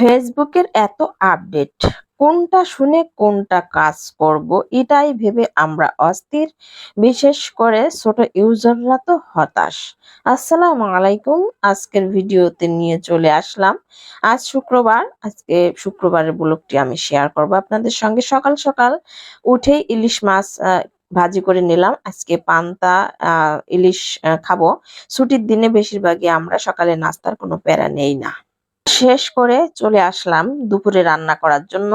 ফেসবুকের এত আপডেট, কোনটা শুনে কোনটা কাজ করব, এটাই ভেবে আমরা অস্থির। বিশেষ করে ছোট ইউজাররা তো হতাশ। আসসালামু আলাইকুম, আজকের ভিডিওতে নিয়ে চলে আসলাম। আজ শুক্রবার, আজকে শুক্রবারের ব্লগটি আমি শেয়ার করব আপনাদের সঙ্গে। সকাল সকাল উঠেই ইলিশ মাছ ভাজি করে নিলাম। আজকে পান্তা ইলিশ খাব। ছুটির দিনে বেশিরভাগই আমরা সকালে নাস্তার কোনো প্যারা নেই না। শেষ করে চলে আসলাম দুপুরে রান্না করার জন্য।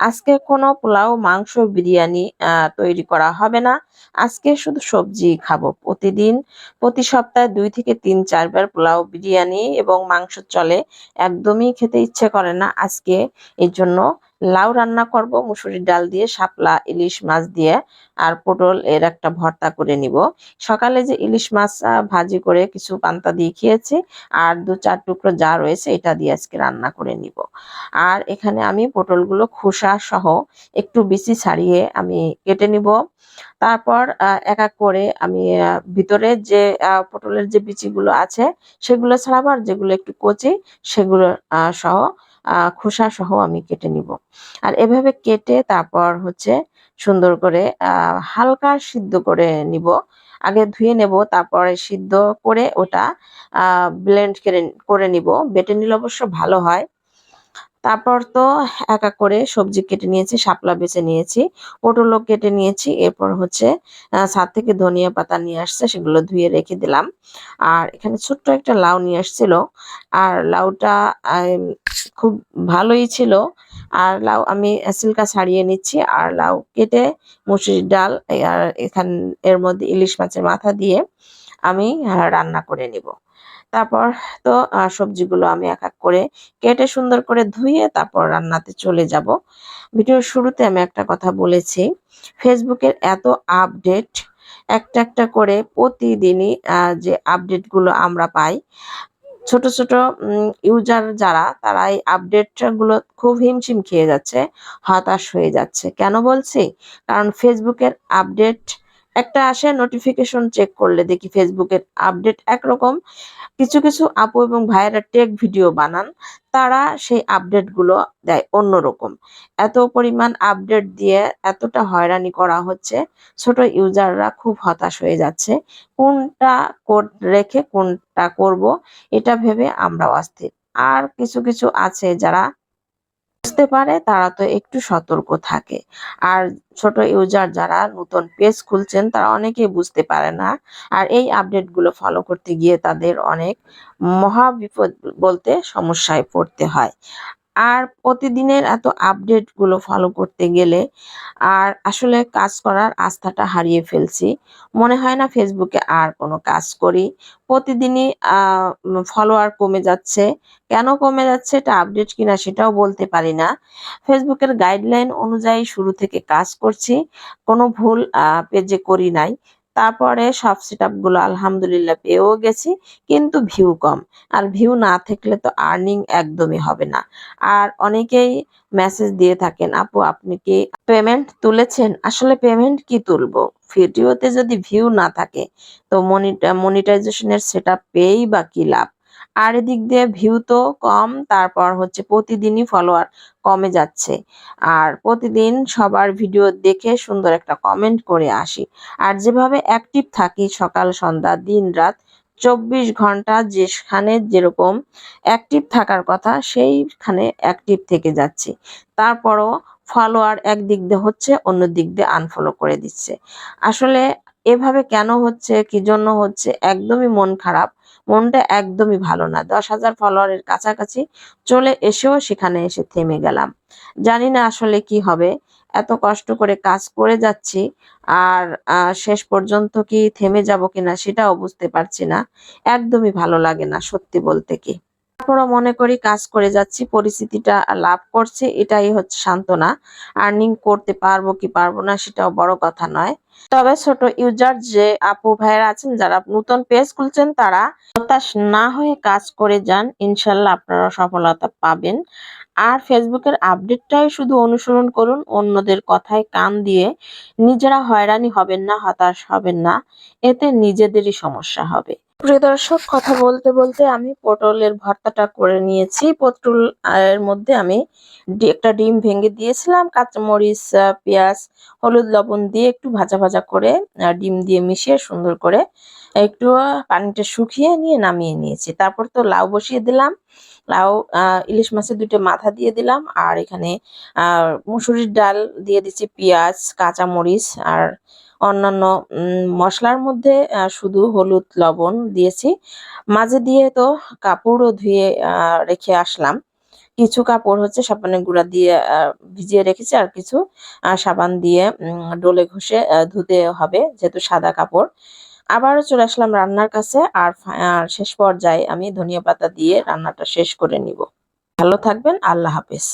আজকে কোনো পোলাও, মাংস, বিরিয়ানি তৈরি করা হবে না। আজকে শুধু সবজি খাব প্রতিদিন। প্রতি সপ্তাহে দুই থেকে তিন চারবার পোলাও, বিরিয়ানি এবং মাংস চলে। একদমই খেতে ইচ্ছে করে না আজকে। এর জন্য লাউ রান্না করব, মুসুরির ডাল দিয়ে, শাপলা, ইলিশ মাছ দিয়ে, আর পটল এর একটা ভর্তা করে নিব। সকালে যে ইলিশ মাছ ভাজি করে কিছু পান্তা দিয়ে খেয়েছি, আর দু চার টুকরো যা রয়েছে এটা দিয়ে আজকে রান্না করে নিব। আর এখানে আমি পটলগুলো খোসা সহ একটু বিচি ছাড়িয়ে আমি কেটে নিব। তারপর এক এক করে আমি ভিতরে যে পটলের যে বিচিগুলো আছে, সেগুলো ছাড়াবো আর যেগুলো একটু কচি, সেগুলো সহ খোসা সহ আমি কেটে নিব। আর এভাবে কেটে তারপর হচ্ছে সুন্দর করে হালকা সিদ্ধ করে নিব। আগে ধুয়ে নেব, তারপরে সিদ্ধ করে ওটা ব্লেন্ড করে নিব। বেটে নিলে অবশ্য ভালো হয়। তারপর তো এক এক করে সবজি কেটে নিয়েছি, শাপলা বেছে নিয়েছি পটলও কেটে নিয়েছি, এরপর হচ্ছে ছাদ থেকে ধনিয়া পাতা নিয়ে আসছে, সেগুলো ধুয়ে রেখে দিলাম। আর এখানে ছোট্ট একটা লাউ নিয়ে আসছিল। আর লাউটা খুব ভালোই ছিল। আর লাউ আমি সিলকা ছাড়িয়ে নিচ্ছি। আর লাউ কেটে মুসুরির ডাল, আর এখান, এর মধ্যে ইলিশ মাছের মাথা দিয়ে আমি রান্না করে নিব। তারপর তো সবজিগুলো আমি এক এক করে কেটে সুন্দর করে ধুয়ে তারপর রান্নাতে চলে যাব। ভিডিওর শুরুতে আমি একটা কথা বলেছি, ফেসবুকের এত আপডেট, একটা একটা করে প্রতিদিনই যে আপডেটগুলো আমরা পাই, ছোট ছোট ইউজার যারা, তারা এই আপডেটগুলো খুব হিমশিম খেয়ে যাচ্ছে, হতাশ হয়ে যাচ্ছে। কেন বলছি? কারণ ফেসবুকের আপডেট একটা আসে নোটিফিকেশন চেক করলে দেখি ফেসবুকের আপডেট একরকম। কিছু কিছু আপু এবং ভাইয়েরা টেক ভিডিও বানান, তারা সেই আপডেটগুলো দেয় অন্যরকম। এত পরিমাণ আপডেট দিয়ে এতটা হয়রানি করা হচ্ছে, ছোট ইউজাররা খুব হতাশ হয়ে যাচ্ছে। কোনটা কোড রেখে কোনটা করব, এটা ভেবে আমরা অস্থির। আর কিছু কিছু আছে যারা বুঝতে পারে, তারা তো একটু সতর্ক থাকে। আর ছোট ইউজার যারা নতুন পেজ খুলছেন, তারা অনেকেই বুঝতে পারে না। আর এই আপডেটগুলো ফলো করতে গিয়ে তাদের অনেক মহা বিপদ বলতে সমস্যায় পড়তে হয়। আর প্রতিদিনের এত আপডেটগুলো ফলো করতে গেলে আর আসলে কাজ করার আস্থাটা হারিয়ে ফেলছি। মনে হয় না ফেসবুকে আর কোনো কাজ করি। প্রতিদিনই ফলোয়ার কমে যাচ্ছে। কেন কমে যাচ্ছে? এটা আপডেট কিনা সেটাও বলতে পারি না। ফেসবুকের গাইডলাইন অনুযায়ী শুরু থেকে কাজ করছি। কোনো ভুল পেজে করি নাই। তারপরে সব সেটগুলো আলহামদুলিল্লাহ পেয়েও গেছি, কিন্তু ভিউ কম। আর ভিউ না থাকলে তো আর্নিং একদমই হবে না। আর অনেকেই মেসেজ দিয়ে থাকেন, আপু, আপনি কি পেমেন্ট তুলেছেন? আসলে পেমেন্ট কি তুলবো? ভিডিওতে যদি ভিউ না থাকে, তো মনিটাইজেশনের সেট আপ পেয়েই বা কি লাভ? আর এদিক দিয়ে ভিউ তো কম, তারপর হচ্ছে প্রতিদিনই ফলোয়ার কমে যাচ্ছে। আর প্রতিদিন সবার ভিডিও দেখে সুন্দর একটা কমেন্ট করে আসি। আর যেভাবে অ্যাক্টিভ থাকি সকাল, সন্ধ্যা, দিন, রাত, চব্বিশ ঘণ্টা যেখানে যেরকম অ্যাক্টিভ থাকার কথা সেইখানে অ্যাক্টিভ থেকে যাচ্ছি। তারপরও ফলোয়ার একদিক দিয়ে হচ্ছে, অন্য দিক দিয়ে আনফলো করে দিচ্ছে। আসলে এভাবে কেন হচ্ছে, কি জন্য হচ্ছে, একদমই মন খারাপ। মনটা একদমই ভালো না। দশ হাজার ফলোয়ারের কাছাকাছি চলে এসেও সেখানে এসে থেমে গেলাম। জানি না আসলে কি হবে। এত কষ্ট করে কাজ করে যাচ্ছি আর শেষ পর্যন্ত কি থেমে যাব কিনা সেটাও বুঝতে পারছি না। একদমই ভালো লাগে না সত্যি বলতে কি। তারপরও মনে করি কাজ করে যাচ্ছি, পরিস্থিতিটা লাভ করছে, এটাই হচ্ছে সান্ত্বনা। আর্নিং করতে পারব কি পারব না সেটাও বড় কথা নয়। তবে ছোট ইউজার যে আপু ভাইয়েরা আছেন, যারা নতুন পেজ খুলছেন, তারা হতাশ না হয়ে কাজ করে যান, ইনশাল্লাহ আপনারা সফলতা পাবেন। আর ফেসবুকের আপডেটটাই শুধু অনুসরণ করুন, অন্যদের কথায় কান দিয়ে নিজেরা হয়রানি হবেন না, হতাশ হবেন না, এতে নিজেদেরই সমস্যা হবে। প্রিয় দর্শক, কথা বলতে বলতে আমি পটলের ভর্তাটা করে নিয়েছি। পটল এর মধ্যে আমি একটা ডিম ভেঙে দিয়েছিলাম, কাঁচামরিচ পেঁয়াজ, হলুদ লবণ দিয়ে একটু ভাজা ভাজা করে ডিম দিয়ে মিশিয়ে সুন্দর করে একটু পানিটা শুকিয়ে নিয়ে নামিয়ে নিয়েছি। তারপর তো লাউ বসিয়ে দিলাম। লাউ ইলিশ মাছের দুটো মাথা দিয়ে দিলাম আর এখানে মুসুরির ডাল দিয়ে দিচ্ছি পেঁয়াজ, কাঁচামরিচ আর অন্যান্য মশলার মধ্যে শুধু হলুদ, লবণ দিয়েছি। মাঝে দিয়ে তো কাপড়ও ধুয়ে রেখে আসলাম। কিছু কাপড় হচ্ছে সাবানের গুঁড়া দিয়ে ভিজিয়ে রেখেছি আর কিছু সাবান দিয়ে ডলে ঘষে ধুতে হবে যেহেতু সাদা কাপড়। আবারও চলে আসলাম রান্নার কাছে আর শেষ পর্যায়ে আমি ধনিয়া পাতা দিয়ে রান্নাটা শেষ করে নিব। ভালো থাকবেন, আল্লাহ হাফেজ।